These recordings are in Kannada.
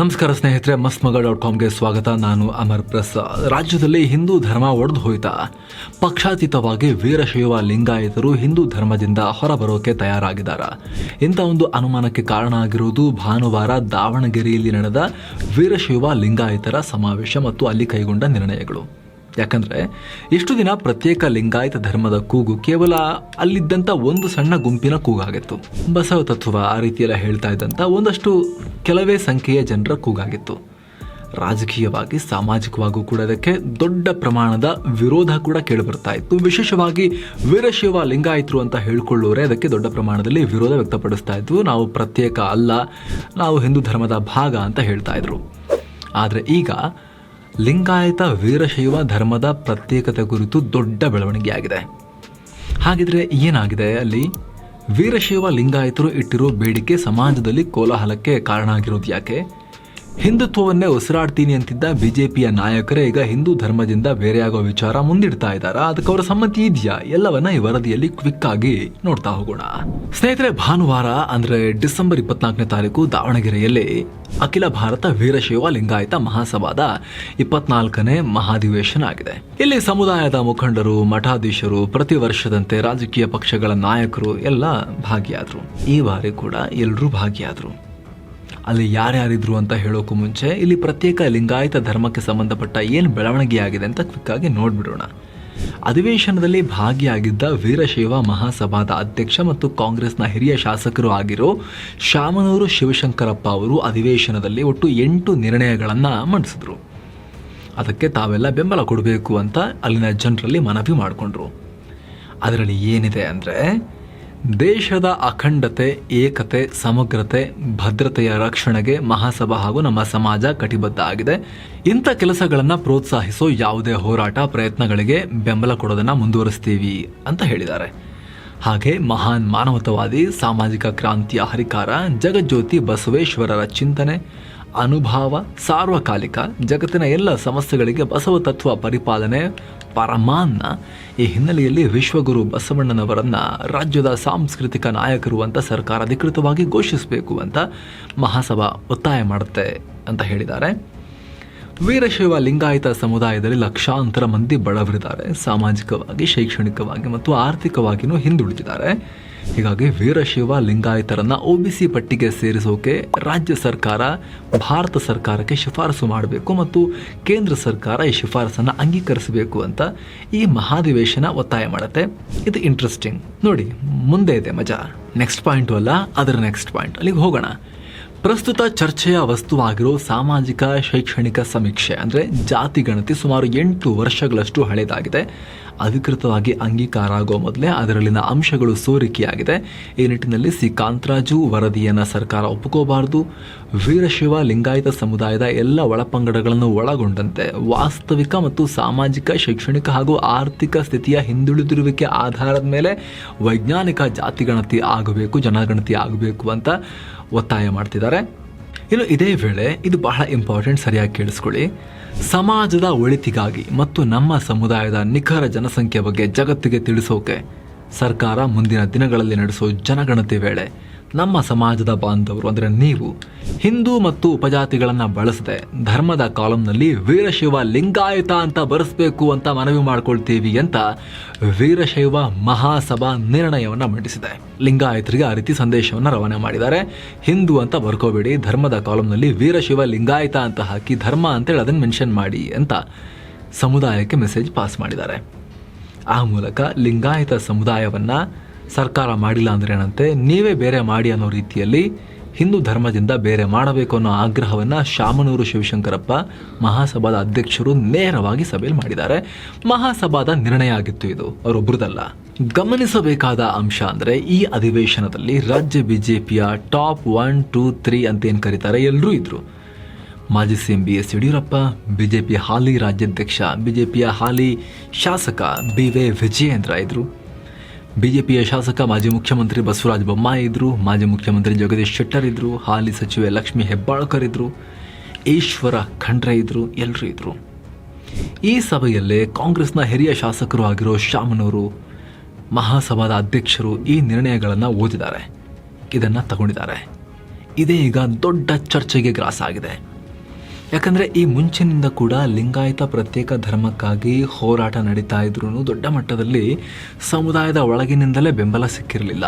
ನಮಸ್ಕಾರ ಸ್ನೇಹಿತರೆ ಮಸ್ತ್ ಮಗ ಡಾಟ್ ಕಾಮ್ಗೆ ಸ್ವಾಗತ. ನಾನು ಅಮರ್ ಪ್ರಸಾದ್. ರಾಜ್ಯದಲ್ಲಿ ಹಿಂದೂ ಧರ್ಮ ಒಡೆದು ಹೋಯ್ತಾ. ಪಕ್ಷಾತೀತವಾಗಿ ವೀರಶೈವ ಲಿಂಗಾಯತರು ಹಿಂದೂ ಧರ್ಮದಿಂದ ಹೊರಬರೋಕೆ ತಯಾರಾಗಿದ್ದಾರೆ ಇಂಥ ಒಂದು ಅನುಮಾನಕ್ಕೆ ಕಾರಣ ಆಗಿರುವುದು ಭಾನುವಾರ ದಾವಣಗೆರೆಯಲ್ಲಿ ನಡೆದ ವೀರಶೈವ ಲಿಂಗಾಯತರ ಸಮಾವೇಶ ಮತ್ತು ಅಲ್ಲಿ ಕೈಗೊಂಡ ನಿರ್ಣಯಗಳು. ಯಾಕಂದ್ರೆ ಇಷ್ಟು ದಿನ ಪ್ರತ್ಯೇಕ ಲಿಂಗಾಯತ ಧರ್ಮದ ಕೂಗು ಕೇವಲ ಅಲ್ಲಿದ್ದಂಥ ಒಂದು ಸಣ್ಣ ಗುಂಪಿನ ಕೂಗಾಗಿತ್ತು. ಬಸವ ತತ್ವ ಆ ರೀತಿಯೆಲ್ಲ ಹೇಳ್ತಾ ಇದ್ದಂತ ಒಂದಷ್ಟು ಕೆಲವೇ ಸಂಖ್ಯೆಯ ಜನರ ಕೂಗಾಗಿತ್ತು. ರಾಜಕೀಯವಾಗಿ, ಸಾಮಾಜಿಕವಾಗೂ ಕೂಡ ಅದಕ್ಕೆ ದೊಡ್ಡ ಪ್ರಮಾಣದ ವಿರೋಧ ಕೂಡ ಕೇಳಿಬರ್ತಾ ಇತ್ತು. ವಿಶೇಷವಾಗಿ ವೀರಶೈವ ಲಿಂಗಾಯಿತರು ಅಂತ ಹೇಳ್ಕೊಳ್ಳೋರೆ, ಅದಕ್ಕೆ ದೊಡ್ಡ ಪ್ರಮಾಣದಲ್ಲಿ ವಿರೋಧ ವ್ಯಕ್ತಪಡಿಸ್ತಾ ಇದ್ವು. ನಾವು ಪ್ರತ್ಯೇಕ ಅಲ್ಲ, ನಾವು ಹಿಂದೂ ಧರ್ಮದ ಭಾಗ ಅಂತ ಹೇಳ್ತಾ ಇದ್ರು. ಆದರೆ ಈಗ ಲಿಂಗಾಯತ ವೀರಶೈವ ಧರ್ಮದ ಪ್ರತ್ಯೇಕತೆ ಕುರಿತು ದೊಡ್ಡ ಬೆಳವಣಿಗೆಯಾಗಿದೆ. ಹಾಗಿದ್ರೆ ಏನಾಗಿದೆ ಅಲ್ಲಿ? ವೀರಶೈವ ಲಿಂಗಾಯತರು ಇಟ್ಟಿರೋ ಬೇಡಿಕೆ ಸಮಾಜದಲ್ಲಿ ಕೋಲಾಹಲಕ್ಕೆ ಕಾರಣ ಆಗಿರೋದು ಯಾಕೆ? ಹಿಂದುತ್ವವನ್ನೇ ಉಸಿರಾಡ್ತೀನಿ ಅಂತಿದ್ದ ಬಿಜೆಪಿಯ ನಾಯಕರೇ ಈಗ ಹಿಂದೂ ಧರ್ಮದಿಂದ ಬೇರೆಯಾಗೋ ವಿಚಾರ ಮುಂದಿಡ್ತಾ ಇದ್ದಾರಾ? ಅದಕ್ಕೆ ಅವರ ಸಮ್ಮತಿ ಇದೆಯಾ? ಎಲ್ಲವನ್ನ ಈ ವರದಿಯಲ್ಲಿ ಕ್ವಿಕ್ ಆಗಿ ನೋಡ್ತಾ ಹೋಗೋಣ. ಸ್ನೇಹಿತರೆ, ಭಾನುವಾರ, ಅಂದ್ರೆ ಡಿಸೆಂಬರ್ ಇಪ್ಪತ್ನಾಲ್ಕನೇ ತಾರೀಕು ದಾವಣಗೆರೆಯಲ್ಲಿ ಅಖಿಲ ಭಾರತ ವೀರಶೈವ ಲಿಂಗಾಯತ ಮಹಾಸಭಾದ ಇಪ್ಪತ್ನಾಲ್ಕನೇ ಮಹಾಧಿವೇಶನ ಆಗಿದೆ. ಇಲ್ಲಿ ಸಮುದಾಯದ ಮುಖಂಡರು, ಮಠಾಧೀಶರು, ಪ್ರತಿ ವರ್ಷದಂತೆ ರಾಜಕೀಯ ಪಕ್ಷಗಳ ನಾಯಕರು ಎಲ್ಲ ಭಾಗಿಯಾದ್ರು. ಈ ಬಾರಿ ಕೂಡ ಎಲ್ಲರೂ ಭಾಗಿಯಾದ್ರು. ಅಲ್ಲಿ ಯಾರ್ಯಾರಿದ್ರು ಅಂತ ಹೇಳೋಕ್ಕೂ ಮುಂಚೆ ಇಲ್ಲಿ ಪ್ರತ್ಯೇಕ ಲಿಂಗಾಯತ ಧರ್ಮಕ್ಕೆ ಸಂಬಂಧಪಟ್ಟ ಏನು ಬೆಳವಣಿಗೆಯಾಗಿದೆ ಅಂತ ಕ್ವಿಕ್ಕಾಗಿ ನೋಡ್ಬಿಡೋಣ. ಅಧಿವೇಶನದಲ್ಲಿ ಭಾಗಿಯಾಗಿದ್ದ ವೀರಶೈವ ಮಹಾಸಭಾದ ಅಧ್ಯಕ್ಷ ಮತ್ತು ಕಾಂಗ್ರೆಸ್ನ ಹಿರಿಯ ಶಾಸಕರು ಆಗಿರೋ ಶಾಮನೂರು ಶಿವಶಂಕರಪ್ಪ ಅವರು ಅಧಿವೇಶನದಲ್ಲಿ ಒಟ್ಟು ಎಂಟು ನಿರ್ಣಯಗಳನ್ನು ಮಂಡಿಸಿದ್ರು. ಅದಕ್ಕೆ ತಾವೆಲ್ಲ ಬೆಂಬಲ ಕೊಡಬೇಕು ಅಂತ ಅಲ್ಲಿನ ಜನರಲ್ಲಿ ಮನವಿ ಮಾಡಿಕೊಂಡ್ರು. ಅದರಲ್ಲಿ ಏನಿದೆ ಅಂದರೆ ದೇಶದ ಅಖಂಡತೆ, ಏಕತೆ, ಸಮಗ್ರತೆ, ಭದ್ರತೆಯ ರಕ್ಷಣೆಗೆ ಮಹಾಸಭಾ ಹಾಗೂ ನಮ್ಮ ಸಮಾಜ ಕಟಿಬದ್ಧ ಆಗಿದೆ ಇಂಥ ಕೆಲಸಗಳನ್ನು ಪ್ರೋತ್ಸಾಹಿಸೋ ಯಾವುದೇ ಹೋರಾಟ ಪ್ರಯತ್ನಗಳಿಗೆ ಬೆಂಬಲ ಕೊಡೋದನ್ನು ಮುಂದುವರಿಸ್ತೀವಿ ಅಂತ ಹೇಳಿದ್ದಾರೆ. ಹಾಗೆ ಮಹಾನ್ ಮಾನವತವಾದಿ, ಸಾಮಾಜಿಕ ಕ್ರಾಂತಿಯ ಹರಿಕಾರ, ಜಗಜ್ಯೋತಿ ಬಸವೇಶ್ವರರ ಚಿಂತನೆ ಅನುಭವ, ಸಾರ್ವಕಾಲಿಕ, ಜಗತ್ತಿನ ಎಲ್ಲ ಸಮಸ್ಯೆಗಳಿಗೆ ಬಸವ ತತ್ವ ಪರಿಪಾಲನೆ, ಪರಮಾನ್ನ ಈ ಹಿನ್ನೆಲೆಯಲ್ಲಿ ವಿಶ್ವಗುರು ಬಸವಣ್ಣನವರನ್ನ ರಾಜ್ಯದ ಸಾಂಸ್ಕೃತಿಕ ನಾಯಕರು ಅಂತ ಸರ್ಕಾರ ಅಧಿಕೃತವಾಗಿ ಘೋಷಿಸಬೇಕು ಅಂತ ಮಹಾಸಭಾ ಒತ್ತಾಯ ಮಾಡುತ್ತೆ ಅಂತ ಹೇಳಿದ್ದಾರೆ. ವೀರಶೈವ ಲಿಂಗಾಯತ ಸಮುದಾಯದಲ್ಲಿ ಲಕ್ಷಾಂತರ ಮಂದಿ ಬಡವರಿದ್ದಾರೆ. ಸಾಮಾಜಿಕವಾಗಿ, ಶೈಕ್ಷಣಿಕವಾಗಿ ಮತ್ತು ಆರ್ಥಿಕವಾಗಿಯೂ ಹಿಂದುಳಿದಿದ್ದಾರೆ. ಹೀಗಾಗಿ ವೀರಶೈವ ಲಿಂಗಾಯತರನ್ನ ಸಿ ಪಟ್ಟಿಗೆ ಸೇರಿಸೋಕೆ ರಾಜ್ಯ ಸರ್ಕಾರ, ಭಾರತ ಸರ್ಕಾರಕ್ಕೆ ಶಿಫಾರಸು ಮಾಡಬೇಕು ಮತ್ತು ಕೇಂದ್ರ ಸರ್ಕಾರ ಈ ಶಿಫಾರಸನ್ನು ಅಂಗೀಕರಿಸಬೇಕು ಅಂತ ಈ ಮಹಾಧಿವೇಶನ ಒತ್ತಾಯ ಮಾಡುತ್ತೆ. ಇದು ಇಂಟ್ರೆಸ್ಟಿಂಗ್ ನೋಡಿ, ಮುಂದೆ ಇದೆ ಮಜಾ. ನೆಕ್ಸ್ಟ್ ಪಾಯಿಂಟು ಅಲ್ಲ, ಅದರ ನೆಕ್ಸ್ಟ್ ಪಾಯಿಂಟ್ ಅಲ್ಲಿಗೆ ಹೋಗೋಣ. ಪ್ರಸ್ತುತ ಚರ್ಚೆಯ ವಸ್ತುವಾಗಿರೋ ಸಾಮಾಜಿಕ, ಶೈಕ್ಷಣಿಕ ಸಮೀಕ್ಷೆ, ಅಂದರೆ ಜಾತಿ ಗಣತಿ ಸುಮಾರು ಎಂಟು ವರ್ಷಗಳಷ್ಟು ಹಳೆಯದಾಗಿದೆ ಅಧಿಕೃತವಾಗಿ ಅಂಗೀಕಾರ ಆಗೋ ಮೊದಲೇ ಅದರಲ್ಲಿನ ಅಂಶಗಳು ಸೋರಿಕೆಯಾಗಿದೆ. ಈ ನಿಟ್ಟಿನಲ್ಲಿ ಸಿ. ಕಾಂತರಾಜು ವರದಿಯನ್ನು ಸರ್ಕಾರ ಒಪ್ಪಿಕೋಬಾರದು ವೀರಶಿವ ಲಿಂಗಾಯತ ಸಮುದಾಯದ ಎಲ್ಲ ಒಳಪಂಗಡಗಳನ್ನು ಒಳಗೊಂಡಂತೆ ವಾಸ್ತವಿಕ ಮತ್ತು ಸಾಮಾಜಿಕ, ಶೈಕ್ಷಣಿಕ ಹಾಗೂ ಆರ್ಥಿಕ ಸ್ಥಿತಿಯ ಹಿಂದುಳಿದಿರುವಿಕೆ ಆಧಾರದ ಮೇಲೆ ವೈಜ್ಞಾನಿಕ ಜಾತಿಗಣತಿ ಆಗಬೇಕು, ಜನಗಣತಿ ಆಗಬೇಕು ಅಂತ ಒತ್ತಾಯ ಮಾಡ್ತಿದ್ದಾರೆ. ಇನ್ನು ಇದೇ ವೇಳೆ ಇದು ಬಹಳ ಇಂಪಾರ್ಟೆಂಟ್ ಸರಿಯಾಗಿ ಕೇಳಿಸ್ಕೊಳ್ಳಿ. ಸಮಾಜದ ಒಳಿತಿಗಾಗಿ ಮತ್ತು ನಮ್ಮ ಸಮುದಾಯದ ನಿಖರ ಜನಸಂಖ್ಯೆ ಬಗ್ಗೆ ಜಗತ್ತಿಗೆ ತಿಳಿಸೋಕೆ ಸರ್ಕಾರ ಮುಂದಿನ ದಿನಗಳಲ್ಲಿ ನಡೆಸೋ ಜನಗಣತಿ ವೇಳೆ ನಮ್ಮ ಸಮಾಜದ ಬಾಂಧವರು ಅಂದರೆ ನೀವು, ಹಿಂದೂ ಮತ್ತು ಉಪಜಾತಿಗಳನ್ನು ಬಳಸದೆ ಧರ್ಮದ ಕಾಲಂನಲ್ಲಿ ವೀರಶೈವ ಲಿಂಗಾಯತ ಅಂತ ಬರೆಸಬೇಕು ಅಂತ ಮನವಿ ಮಾಡ್ಕೊಳ್ತೀವಿ ಅಂತ ವೀರಶೈವ ಮಹಾಸಭಾ ನಿರ್ಣಯವನ್ನು ಮಂಡಿಸಿದೆ. ಲಿಂಗಾಯತರಿಗೆ ಆ ರೀತಿ ಸಂದೇಶವನ್ನು ರವಾನೆ ಮಾಡಿದ್ದಾರೆ. ಹಿಂದೂ ಅಂತ ಬರ್ಕೋಬೇಡಿ, ಧರ್ಮದ ಕಾಲಂನಲ್ಲಿ ವೀರಶೈವ ಲಿಂಗಾಯತ ಅಂತ ಹಾಕಿ ಧರ್ಮ ಅಂತೇಳಿ ಅದನ್ನು ಮೆನ್ಷನ್ ಮಾಡಿ ಅಂತ ಸಮುದಾಯಕ್ಕೆ ಮೆಸೇಜ್ ಪಾಸ್ ಮಾಡಿದ್ದಾರೆ. ಆ ಮೂಲಕ ಲಿಂಗಾಯತ ಸಮುದಾಯವನ್ನ ಸರ್ಕಾರ ಮಾಡಿಲ್ಲ ಅಂದರೆ ಏನಂತೆ? ನೀವೇ ಬೇರೆ ಮಾಡಿ ಅನ್ನೋ ರೀತಿಯಲ್ಲಿ ಹಿಂದೂ ಧರ್ಮದಿಂದ ಬೇರೆ ಮಾಡಬೇಕು ಅನ್ನೋ ಆಗ್ರಹವನ್ನು ಶಾಮನೂರು ಶಿವಶಂಕರಪ್ಪ ಮಹಾಸಭಾದ ಅಧ್ಯಕ್ಷರು ನೇರವಾಗಿ ಸಭೆಯಲ್ಲಿ ಮಾಡಿದ್ದಾರೆ. ಮಹಾಸಭಾದ ನಿರ್ಣಯ ಆಗಿತ್ತು ಇದು. ಅವರೊಬ್ಬರದಲ್ಲ ಗಮನಿಸಬೇಕಾದ ಅಂಶ ಅಂದರೆ ಈ ಅಧಿವೇಶನದಲ್ಲಿ ರಾಜ್ಯ ಬಿಜೆಪಿಯ ಟಾಪ್ ಒನ್, ಟೂ, ತ್ರೀ ಅಂತ ಏನು ಕರೀತಾರೆ? ಎಲ್ಲರೂ ಇದ್ರು. ಮಾಜಿ C M B S Yediyurappa, BJP ಹಾಲಿ ರಾಜ್ಯಾಧ್ಯಕ್ಷ, ಬಿಜೆಪಿಯ ಹಾಲಿ ಶಾಸಕ ಬಿ ವೈ ವಿಜಯೇಂದ್ರ ಇದ್ರು. ಬಿಜೆಪಿಯ ಶಾಸಕ, ಮಾಜಿ ಮುಖ್ಯಮಂತ್ರಿ ಬಸವರಾಜ ಬೊಮ್ಮಾಯಿ ಇದ್ದರು ಮಾಜಿ ಮುಖ್ಯಮಂತ್ರಿ ಜಗದೀಶ್ ಶೆಟ್ಟರ್ ಇದ್ದರು ಹಾಲಿ ಸಚಿವೆ ಲಕ್ಷ್ಮಿ ಹೆಬ್ಬಾಳ್ಕರ್ ಇದ್ದರು ಈಶ್ವರ ಖಂಡ್ರೆ ಇದ್ದರು ಎಲ್ಲರೂ ಇದ್ದರು ಈ ಸಭೆಯಲ್ಲೇ ಕಾಂಗ್ರೆಸ್ನ ಹಿರಿಯ ಶಾಸಕರು ಆಗಿರೋ ಶಾಮನೂರು ಮಹಾಸಭಾದ ಅಧ್ಯಕ್ಷರು ಈ ನಿರ್ಣಯಗಳನ್ನು ಓದಿದ್ದಾರೆ. ಇದನ್ನು ತಗೊಂಡಿದ್ದಾರೆ. ಇದೇ ಈಗ ದೊಡ್ಡ ಚರ್ಚೆಗೆ ಗ್ರಾಸ ಆಗಿದೆ. ಯಾಕಂದರೆ ಈ ಮುಂಚಿನಿಂದ ಕೂಡ ಲಿಂಗಾಯತ ಪ್ರತ್ಯೇಕ ಧರ್ಮಕ್ಕಾಗಿ ಹೋರಾಟ ನಡೀತಾ ಇದ್ರೂ ದೊಡ್ಡ ಮಟ್ಟದಲ್ಲಿ ಸಮುದಾಯದ ಒಳಗಿನಿಂದಲೇ ಬೆಂಬಲ ಸಿಕ್ಕಿರಲಿಲ್ಲ.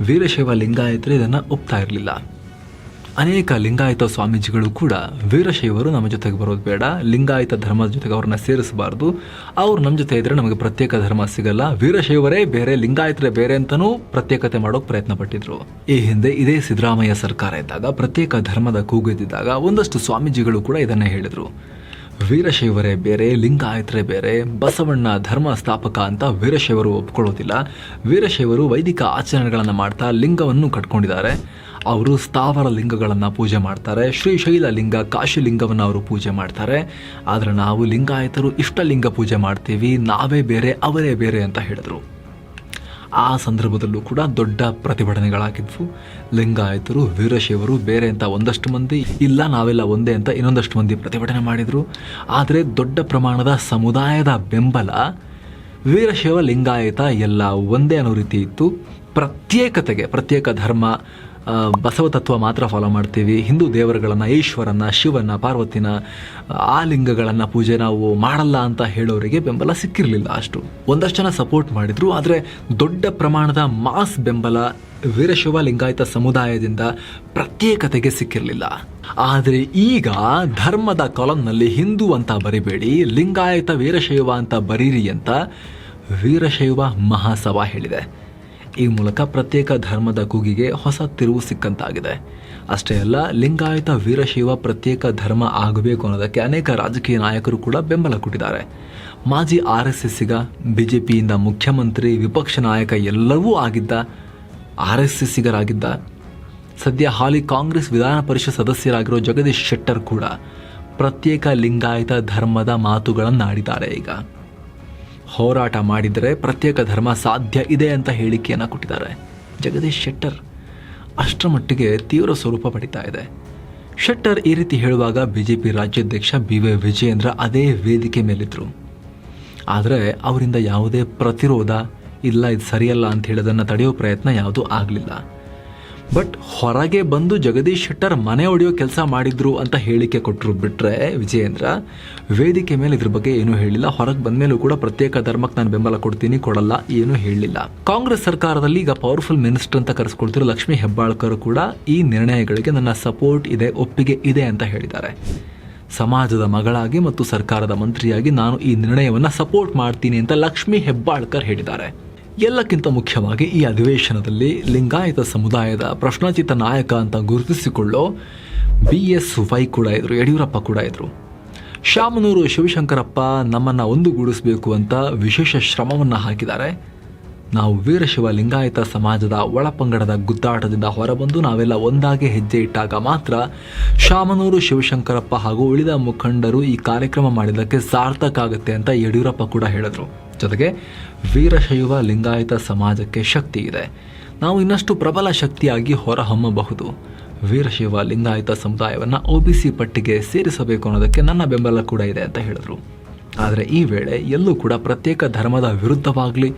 ವೀರಶೈವ ಲಿಂಗಾಯತರು ಇದನ್ನು ಒಪ್ತಾ ಇರಲಿಲ್ಲ. ಅನೇಕ ಲಿಂಗಾಯತ ಸ್ವಾಮೀಜಿಗಳು ಕೂಡ ವೀರಶೈವರು ನಮ್ಮ ಜೊತೆಗೆ ಬರೋದು ಬೇಡ, ಲಿಂಗಾಯತ ಧರ್ಮದ ಜೊತೆಗೆ ಅವ್ರನ್ನ ಸೇರಿಸಬಾರ್ದು. ಅವ್ರು ನಮ್ಮ ಜೊತೆ ಇದ್ರೆ ನಮಗೆ ಪ್ರತ್ಯೇಕ ಧರ್ಮ ಸಿಗಲ್ಲ. ವೀರಶೈವರೇ ಬೇರೆ, ಲಿಂಗಾಯತರೇ ಬೇರೆ ಅಂತಲೂ ಪ್ರತ್ಯೇಕತೆ ಮಾಡೋಕೆ ಪ್ರಯತ್ನ ಪಟ್ಟಿದ್ರು. ಈ ಹಿಂದೆ ಇದೇ ಸಿದ್ದರಾಮಯ್ಯ ಸರ್ಕಾರ ಇದ್ದಾಗ, ಪ್ರತ್ಯೇಕ ಧರ್ಮದ ಕೂಗಿದ್ದಾಗ ಒಂದಷ್ಟು ಸ್ವಾಮೀಜಿಗಳು ಕೂಡ ಇದನ್ನೇ ಹೇಳಿದರು. ವೀರಶೈವರೇ ಬೇರೆ, ಲಿಂಗಾಯತರೇ ಬೇರೆ, ಬಸವಣ್ಣ ಧರ್ಮ ಸ್ಥಾಪಕ ಅಂತ ವೀರಶೈವರು ಒಪ್ಕೊಳ್ಳೋದಿಲ್ಲ. ವೀರಶೈವರು ವೈದಿಕ ಆಚರಣೆಗಳನ್ನು ಮಾಡ್ತಾ ಲಿಂಗವನ್ನು ಕಟ್ಕೊಂಡಿದ್ದಾರೆ. ಅವರು ಸ್ಥಾವರ ಲಿಂಗಗಳನ್ನು ಪೂಜೆ ಮಾಡ್ತಾರೆ. ಶ್ರೀಶೈಲ ಲಿಂಗ ಕಾಶಿಲಿಂಗವನ್ನು ಅವರು ಪೂಜೆ ಮಾಡ್ತಾರೆ. ಆದರೆ ನಾವು ಲಿಂಗಾಯತರು ಇಷ್ಟಲಿಂಗ ಪೂಜೆ ಮಾಡ್ತೀವಿ. ನಾವೇ ಬೇರೆ, ಅವರೇ ಬೇರೆ ಅಂತ ಹೇಳಿದರು. ಆ ಸಂದರ್ಭದಲ್ಲೂ ಕೂಡ ದೊಡ್ಡ ಪ್ರತಿಭಟನೆಗಳಾಗಿದ್ವು. ಲಿಂಗಾಯತರು, ವೀರಶೈವರು ಬೇರೆ ಅಂತ ಒಂದಷ್ಟು ಮಂದಿ, ಇಲ್ಲ ನಾವೆಲ್ಲ ಒಂದೇ ಅಂತ ಇನ್ನೊಂದಷ್ಟು ಮಂದಿ ಪ್ರತಿಭಟನೆ ಮಾಡಿದರು. ಆದರೆ ದೊಡ್ಡ ಪ್ರಮಾಣದ ಸಮುದಾಯದ ಬೆಂಬಲ ವೀರಶೈವ ಲಿಂಗಾಯತ ಎಲ್ಲ ಒಂದೇ ಅನ್ನೋ ರೀತಿ ಇತ್ತು. ಪ್ರತ್ಯೇಕತೆಗೆ, ಪ್ರತ್ಯೇಕ ಧರ್ಮ ಬಸವ ತತ್ವ ಮಾತ್ರ ಫಾಲೋ ಮಾಡ್ತೀವಿ. ಹಿಂದೂ ದೇವರುಗಳನ್ನು ಈಶ್ವರನ ಶಿವನ ಪಾರ್ವತಿನ, ಆ, ಲಿಂಗಗಳನ್ನು ಪೂಜೆ ನಾವು ಮಾಡಲ್ಲ ಅಂತ ಹೇಳೋರಿಗೆ ಬೆಂಬಲ ಸಿಕ್ಕಿರಲಿಲ್ಲ ಅಷ್ಟು. ಒಂದಷ್ಟು ಜನ ಸಪೋರ್ಟ್ ಮಾಡಿದ್ರು, ಆದರೆ ದೊಡ್ಡ ಪ್ರಮಾಣದ ಮಾಸ್ ಬೆಂಬಲ ವೀರಶೈವ ಲಿಂಗಾಯತ ಸಮುದಾಯದಿಂದ ಪ್ರತ್ಯೇಕತೆಗೆ ಸಿಕ್ಕಿರಲಿಲ್ಲ. ಆದರೆ ಈಗ ಧರ್ಮದ ಕಾಲಂನಲ್ಲಿ ಹಿಂದೂ ಅಂತ ಬರಿಬೇಡಿ, ಲಿಂಗಾಯತ ವೀರಶೈವ ಅಂತ ಬರೀರಿ ಅಂತ ವೀರಶೈವ ಮಹಾಸಭಾ ಹೇಳಿದೆ. ಈ ಮೂಲಕ ಪ್ರತ್ಯೇಕ ಧರ್ಮದ ಕೂಗಿಗೆ ಹೊಸ ತಿರುವು ಸಿಕ್ಕಂತಾಗಿದೆ. ಅಷ್ಟೇ ಅಲ್ಲ, ಲಿಂಗಾಯತ ವೀರಶೈವ ಪ್ರತ್ಯೇಕ ಧರ್ಮ ಆಗಬೇಕು ಅನ್ನೋದಕ್ಕೆ ಅನೇಕ ರಾಜಕೀಯ ನಾಯಕರು ಕೂಡ ಬೆಂಬಲ ಕೊಟ್ಟಿದ್ದಾರೆ. ಮಾಜಿ ಆರ್ ಎಸ್ ಎಸ್ಸಿಗ, ಬಿಜೆಪಿಯಿಂದ ಮುಖ್ಯಮಂತ್ರಿ ವಿಪಕ್ಷ ನಾಯಕ ಎಲ್ಲವೂ ಆಗಿದ್ದ ಆರ್ ಎಸ್ ಎಸ್ಸಿಗರಾಗಿದ್ದ, ಸದ್ಯ ಹಾಲಿ ಕಾಂಗ್ರೆಸ್ ವಿಧಾನ ಪರಿಷತ್ ಸದಸ್ಯರಾಗಿರೋ ಜಗದೀಶ್ ಶೆಟ್ಟರ್ ಕೂಡ ಪ್ರತ್ಯೇಕ ಲಿಂಗಾಯತ ಧರ್ಮದ ಮಾತುಗಳನ್ನು ಆಡಿದ್ದಾರೆ ಈಗ. ಹೋರಾಟ ಮಾಡಿದರೆ ಪ್ರತ್ಯೇಕ ಧರ್ಮ ಸಾಧ್ಯ ಇದೆ ಅಂತ ಹೇಳಿಕೆಯನ್ನು ಕೊಟ್ಟಿದ್ದಾರೆ. ಜಗದೀಶ್ ಶೆಟ್ಟರ್ ಅಷ್ಟರ ಮಟ್ಟಿಗೆ ತೀವ್ರ ಸ್ವರೂಪ ಪಡಿತಾ ಇದೆ. ಶೆಟ್ಟರ್ ಈ ರೀತಿ ಹೇಳುವಾಗ ಬಿಜೆಪಿ ರಾಜ್ಯಾಧ್ಯಕ್ಷ ಬಿ ವೈ ವಿಜಯೇಂದ್ರ ಅದೇ ವೇದಿಕೆ ಮೇಲಿದ್ದರು ಆದರೆ ಅವರಿಂದ ಯಾವುದೇ ಪ್ರತಿರೋಧ ಇಲ್ಲ, ಇದು ಸರಿಯಲ್ಲ ಅಂತ ಹೇಳೋದನ್ನು ತಡೆಯೋ ಪ್ರಯತ್ನ ಯಾವುದೂ ಆಗಲಿಲ್ಲ. ಬಟ್ ಹೊರಗೆ ಬಂದು ಜಗದೀಶ್ ಶೆಟ್ಟರ್ ಮನೆ ಹೊಡೆಯೋ ಕೆಲಸ ಮಾಡಿದ್ರು ಅಂತ ಹೇಳಿಕೆ ಕೊಟ್ಟರು ಬಿಟ್ರೆ ವಿಜಯೇಂದ್ರ, ವೇದಿಕೆ ಮೇಲೆ ಇದ್ರ ಬಗ್ಗೆ ಏನೂ ಹೇಳಿಲ್ಲ. ಹೊರಗೆ ಬಂದ್ಮೇಲೂ ಕೂಡ ಪ್ರತ್ಯೇಕ ಧರ್ಮಕ್ಕೆ ನಾನು ಬೆಂಬಲ ಕೊಡ್ತೀನಿ, ಕೊಡಲ್ಲ, ಏನೂ ಹೇಳಿಲ್ಲ. ಕಾಂಗ್ರೆಸ್ ಸರ್ಕಾರದಲ್ಲಿ ಈಗ ಪವರ್ಫುಲ್ ಮಿನಿಸ್ಟರ್ ಅಂತ ಕರೆಸ್ಕೊಳ್ತಿರೋ ಲಕ್ಷ್ಮೀ ಹೆಬ್ಬಾಳ್ಕರ್ ಕೂಡ ಈ ನಿರ್ಣಯಗಳಿಗೆ ನನ್ನ ಸಪೋರ್ಟ್ ಇದೆ, ಒಪ್ಪಿಗೆ ಇದೆ ಅಂತ ಹೇಳಿದ್ದಾರೆ. ಸಮಾಜದ ಮಗಳಾಗಿ ಮತ್ತು ಸರ್ಕಾರದ ಮಂತ್ರಿಯಾಗಿ ನಾನು ಈ ನಿರ್ಣಯವನ್ನು ಸಪೋರ್ಟ್ ಮಾಡ್ತೀನಿ ಅಂತ ಲಕ್ಷ್ಮೀ ಹೆಬ್ಬಾಳ್ಕರ್ ಹೇಳಿದ್ದಾರೆ. ಎಲ್ಲಕ್ಕಿಂತ ಮುಖ್ಯವಾಗಿ ಈ ಅಧಿವೇಶನದಲ್ಲಿ ಲಿಂಗಾಯತ ಸಮುದಾಯದ ಪ್ರಶ್ನಾಚಿತ ನಾಯಕ ಅಂತ ಗುರುತಿಸಿಕೊಳ್ಳೋ ಬಿ ಎಸ್ ವೈ ಕೂಡ ಇದ್ದರು ಯಡಿಯೂರಪ್ಪ ಕೂಡ ಇದ್ದರು ಶಾಮನೂರು ಶಿವಶಂಕರಪ್ಪ ನಮ್ಮನ್ನು ಒಂದುಗೂಡಿಸಬೇಕು ಅಂತ ವಿಶೇಷ ಶ್ರಮವನ್ನು ಹಾಕಿದ್ದಾರೆ. ನಾವು ವೀರಶಿವ ಲಿಂಗಾಯತ ಸಮಾಜದ ಒಳಪಂಗಡದ ಗುದ್ದಾಟದಿಂದ ಹೊರಬಂದು ನಾವೆಲ್ಲ ಒಂದಾಗಿ ಹೆಜ್ಜೆ ಇಟ್ಟಾಗ ಮಾತ್ರ ಶಾಮನೂರು ಶಿವಶಂಕರಪ್ಪ ಹಾಗೂ ಉಳಿದ ಮುಖಂಡರು ಈ ಕಾರ್ಯಕ್ರಮ ಮಾಡಿದ್ದಕ್ಕೆ ಸಾರ್ಥಕ ಆಗುತ್ತೆ ಅಂತ ಯಡಿಯೂರಪ್ಪ ಕೂಡ ಹೇಳಿದ್ರು. ಜೊತೆಗೆ ವೀರಶೈವ ಲಿಂಗಾಯತ ಸಮಾಜಕ್ಕೆ ಶಕ್ತಿ ಇದೆ. ನಾವು ಇನ್ನಷ್ಟು ಪ್ರಬಲ ಶಕ್ತಿಯಾಗಿ ಹೊರಹೊಮ್ಮಬಹುದು. ವೀರಶೈವ ಲಿಂಗಾಯತ ಸಮುದಾಯವನ್ನು ಒ ಬಿ ಸಿ ಪಟ್ಟಿಗೆ ಸೇರಿಸಬೇಕು ಅನ್ನೋದಕ್ಕೆ ನನ್ನ ಬೆಂಬಲ ಕೂಡ ಇದೆ ಅಂತ ಹೇಳಿದರು. ಆದರೆ ಈ ವೇಳೆ ಎಲ್ಲೂ ಕೂಡ ಪ್ರತ್ಯೇಕ ಧರ್ಮದ ವಿರುದ್ಧವಾಗಲಿ,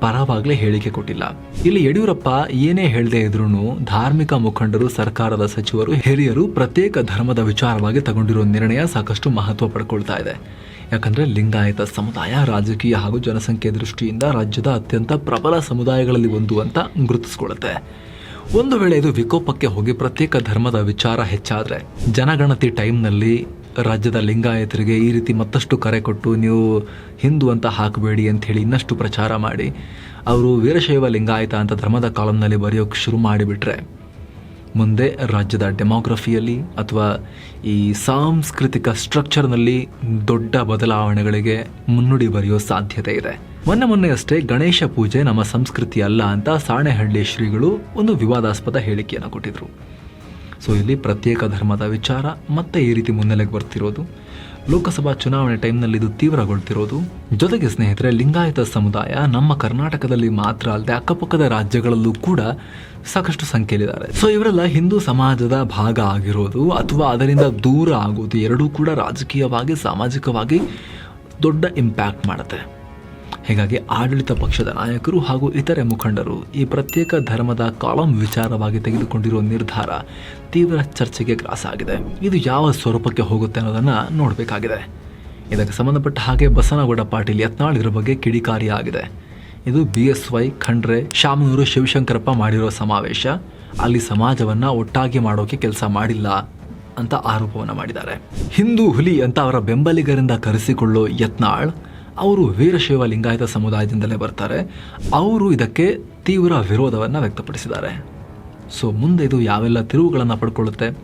ಪರವಾಗಲಿ ಹೇಳಿಕೆ ಕೊಟ್ಟಿಲ್ಲ. ಇಲ್ಲಿ ಯಡಿಯೂರಪ್ಪ ಏನೇ ಹೇಳದೇ ಇದ್ರೂ ಧಾರ್ಮಿಕ ಮುಖಂಡರು, ಸರ್ಕಾರದ ಸಚಿವರು, ಹಿರಿಯರು ಪ್ರತ್ಯೇಕ ಧರ್ಮದ ವಿಚಾರವಾಗಿ ತಗೊಂಡಿರೋ ನಿರ್ಣಯ ಸಾಕಷ್ಟು ಮಹತ್ವ ಪಡ್ಕೊಳ್ತಾ ಇದೆ. ಯಾಕಂದ್ರೆ ಲಿಂಗಾಯತ ಸಮುದಾಯ ರಾಜಕೀಯ ಹಾಗೂ ಜನಸಂಖ್ಯೆ ದೃಷ್ಟಿಯಿಂದ ರಾಜ್ಯದ ಅತ್ಯಂತ ಪ್ರಬಲ ಸಮುದಾಯಗಳಲ್ಲಿ ಒಂದು ಅಂತ ಗುರುತಿಸ್ಕೊಳ್ಳುತ್ತೆ. ಒಂದು ವೇಳೆ ಇದು ವಿಕೋಪಕ್ಕೆ ಹೋಗಿ ಪ್ರತ್ಯೇಕ ಧರ್ಮದ ವಿಚಾರ ಹೆಚ್ಚಾದರೆ ಜನಗಣತಿ ಟೈಮ್ನಲ್ಲಿ ರಾಜ್ಯದ ಲಿಂಗಾಯತರಿಗೆ ಈ ರೀತಿ ಮತ್ತಷ್ಟು ಕರೆ ಕೊಟ್ಟು ನೀವು ಹಿಂದೂ ಅಂತ ಹಾಕಬೇಡಿ ಅಂತ ಹೇಳಿ ಇನ್ನಷ್ಟು ಪ್ರಚಾರ ಮಾಡಿ. ಅವರು ವೀರಶೈವ ಲಿಂಗಾಯತ ಅಂತ ಧರ್ಮದ ಕಾಲಂನಲ್ಲಿ ಬರೆಯೋಕ್ಕೆ ಶುರು ಮಾಡಿಬಿಟ್ರೆ ಮುಂದೆ ರಾಜ್ಯದ ಡೆಮೋಗ್ರಫಿಯಲ್ಲಿ ಅಥವಾ ಈ ಸಾಂಸ್ಕೃತಿಕ ಸ್ಟ್ರಕ್ಚರ್ನಲ್ಲಿ ದೊಡ್ಡ ಬದಲಾವಣೆಗಳಿಗೆ ಮುನ್ನುಡಿ ಬರೆಯೋ ಸಾಧ್ಯತೆ ಇದೆ. ಮೊನ್ನೆ ಮೊನ್ನೆಯಷ್ಟೇ ಗಣೇಶ ಪೂಜೆ ನಮ್ಮ ಸಂಸ್ಕೃತಿ ಅಲ್ಲ ಅಂತ ಸಾಣೆಹಳ್ಳಿ ಶ್ರೀಗಳು ಒಂದು ವಿವಾದಾಸ್ಪದ ಹೇಳಿಕೆಯನ್ನು ಕೊಟ್ಟಿದ್ರು. ಸೊ, ಇಲ್ಲಿ ಪ್ರತ್ಯೇಕ ಧರ್ಮದ ವಿಚಾರ ಮತ್ತೆ ಈ ರೀತಿ ಮುನ್ನೆಲೆಗೆ ಬರ್ತಿರೋದು. ಲೋಕಸಭಾ ಚುನಾವಣೆ ಟೈಮ್ನಲ್ಲಿ ಇದು ತೀವ್ರಗೊಳ್ತಿರೋದು. ಜೊತೆಗೆ ಸ್ನೇಹಿತರೆ, ಲಿಂಗಾಯತ ಸಮುದಾಯ ನಮ್ಮ ಕರ್ನಾಟಕದಲ್ಲಿ ಮಾತ್ರ ಅಲ್ಲದೆ ಅಕ್ಕಪಕ್ಕದ ರಾಜ್ಯಗಳಲ್ಲೂ ಕೂಡ ಸಾಕಷ್ಟು ಸಂಖ್ಯೆಯಲ್ಲಿದ್ದಾರೆ. ಸೊ ಇವರೆಲ್ಲ ಹಿಂದೂ ಸಮಾಜದ ಭಾಗ ಆಗಿರೋದು ಅಥವಾ ಅದರಿಂದ ದೂರ ಆಗೋದು ಎರಡೂ ಕೂಡ ರಾಜಕೀಯವಾಗಿ, ಸಾಮಾಜಿಕವಾಗಿ ದೊಡ್ಡ ಇಂಪ್ಯಾಕ್ಟ್ ಮಾಡುತ್ತೆ. ಹೀಗಾಗಿ ಆಡಳಿತ ಪಕ್ಷದ ನಾಯಕರು ಹಾಗೂ ಇತರೆ ಮುಖಂಡರು ಈ ಪ್ರತ್ಯೇಕ ಧರ್ಮದ ಕಾಲಂ ವಿಚಾರವಾಗಿ ತೆಗೆದುಕೊಂಡಿರುವ ನಿರ್ಧಾರ ತೀವ್ರ ಚರ್ಚೆಗೆ ಗ್ರಾಸ ಆಗಿದೆ. ಇದು ಯಾವ ಸ್ವರೂಪಕ್ಕೆ ಹೋಗುತ್ತೆ ಅನ್ನೋದನ್ನು ನೋಡಬೇಕಾಗಿದೆ. ಇದಕ್ಕೆ ಸಂಬಂಧಪಟ್ಟ ಹಾಗೆ ಬಸನಗೌಡ ಪಾಟೀಲ್ ಯತ್ನಾಳ್ ಇದರ ಬಗ್ಗೆ ಕಿಡಿಕಾರಿಯಾಗಿದೆ ಇದು B S Y, Khandre, Shamanur Shivashankarappa ಮಾಡಿರೋ ಸಮಾವೇಶ. ಅಲ್ಲಿ ಸಮಾಜವನ್ನು ಒಟ್ಟಾಗಿ ಮಾಡೋಕೆ ಕೆಲಸ ಮಾಡಿಲ್ಲ ಅಂತ ಆರೋಪವನ್ನು ಮಾಡಿದ್ದಾರೆ. ಹಿಂದೂ ಹುಲಿ ಅಂತ ಅವರ ಬೆಂಬಲಿಗರಿಂದ ಕರೆಸಿಕೊಳ್ಳೋ ಯತ್ನಾಳ್ ಅವರು ವೀರಶೈವ ಲಿಂಗಾಯತ ಸಮುದಾಯದಿಂದಲೇ ಬರ್ತಾರೆ. ಅವರು ಇದಕ್ಕೆ ತೀವ್ರ ವಿರೋಧವನ್ನು ವ್ಯಕ್ತಪಡಿಸಿದ್ದಾರೆ. ಸೊ, ಮುಂದೆ ಇದು ಯಾವೆಲ್ಲ ತಿರುವುಗಳನ್ನು ಪಡ್ಕೊಳ್ಳುತ್ತೆ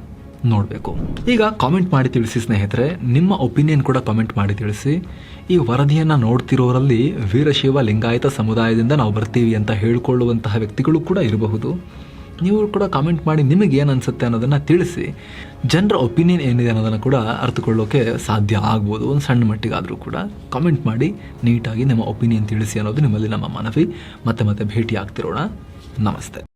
ನೋಡಬೇಕು. ಈಗ ಕಾಮೆಂಟ್ ಮಾಡಿ ತಿಳಿಸಿ ಸ್ನೇಹಿತರೆ, ನಿಮ್ಮ ಒಪಿನಿಯನ್ ಕೂಡ ಕಾಮೆಂಟ್ ಮಾಡಿ ತಿಳಿಸಿ. ಈ ವರದಿಯನ್ನು ನೋಡ್ತಿರೋರಲ್ಲಿ ವೀರಶೈವ ಲಿಂಗಾಯತ ಸಮುದಾಯದಿಂದ ನಾವು ಬರ್ತೀವಿ ಅಂತ ಹೇಳಿಕೊಳ್ಳುವಂತಹ ವ್ಯಕ್ತಿಗಳು ಕೂಡ ಇರಬಹುದು. ನೀವು ಕೂಡ ಕಾಮೆಂಟ್ ಮಾಡಿ ನಿಮಗೆ ಏನು ಅನಿಸುತ್ತೆ ಅನ್ನೋದನ್ನು ತಿಳಿಸಿ. ಜನರ ಒಪಿನಿಯನ್ ಏನಿದೆ ಅನ್ನೋದನ್ನು ಕೂಡ ಅರ್ಥಕೊಳ್ಳೋಕೆ ಸಾಧ್ಯ ಆಗ್ಬೋದು. ಒಂದು ಸಣ್ಣ ಮಟ್ಟಿಗಾದರೂ ಕೂಡ ಕಾಮೆಂಟ್ ಮಾಡಿ ನೀಟಾಗಿ ನಿಮ್ಮ ಒಪಿನಿಯನ್ ತಿಳಿಸಿ ಅನ್ನೋದು ನಿಮ್ಮಲ್ಲಿ ನಮ್ಮ ಮನವಿ. ಮತ್ತೆ ಮತ್ತೆ ಭೇಟಿ ಆಗ್ತಿರೋಣ ನಮಸ್ತೆ.